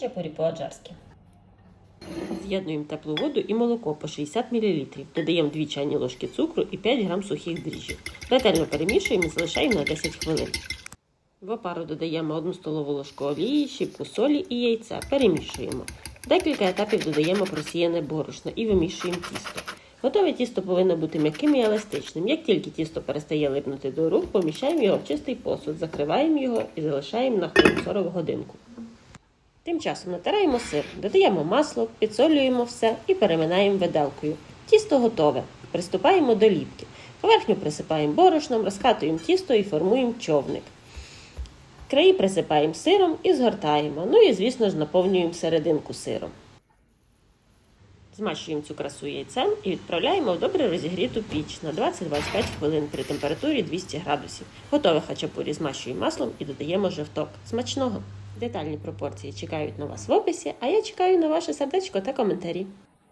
Хачапурі по-аджарськи. З'єднуємо теплу воду і молоко по 60 мл. Додаємо 2 чайні ложки цукру і 5 г сухих дріжджів. Ретельно перемішуємо і залишаємо на 10 хвилин. В опару додаємо 1 столову ложку олії, щіпку солі і яйця. Перемішуємо. Декілька етапів додаємо просіяне борошно і вимішуємо тісто. Готове тісто повинно бути м'яким і еластичним. Як тільки тісто перестає липнути до рук, поміщаємо його в чистий посуд, закриваємо його і залишаємо на хвилин 40 годинку. Тим часом натираємо сир, додаємо масло, підсолюємо все і переминаємо виделкою. Тісто готове. Приступаємо до ліпки. Поверхню присипаємо борошном, розкатуємо тісто і формуємо човник. Краї присипаємо сиром і згортаємо. Ну і, звісно ж, наповнюємо серединку сиром. Змащуємо цю красу яйцем і відправляємо в добре розігріту піч на 20-25 хвилин при температурі 200 градусів. Готове хачапурі змащуємо маслом і додаємо жовток. Смачного! Детальні пропорції чекають на вас в описі, а я чекаю на ваше сердечко та коментарі.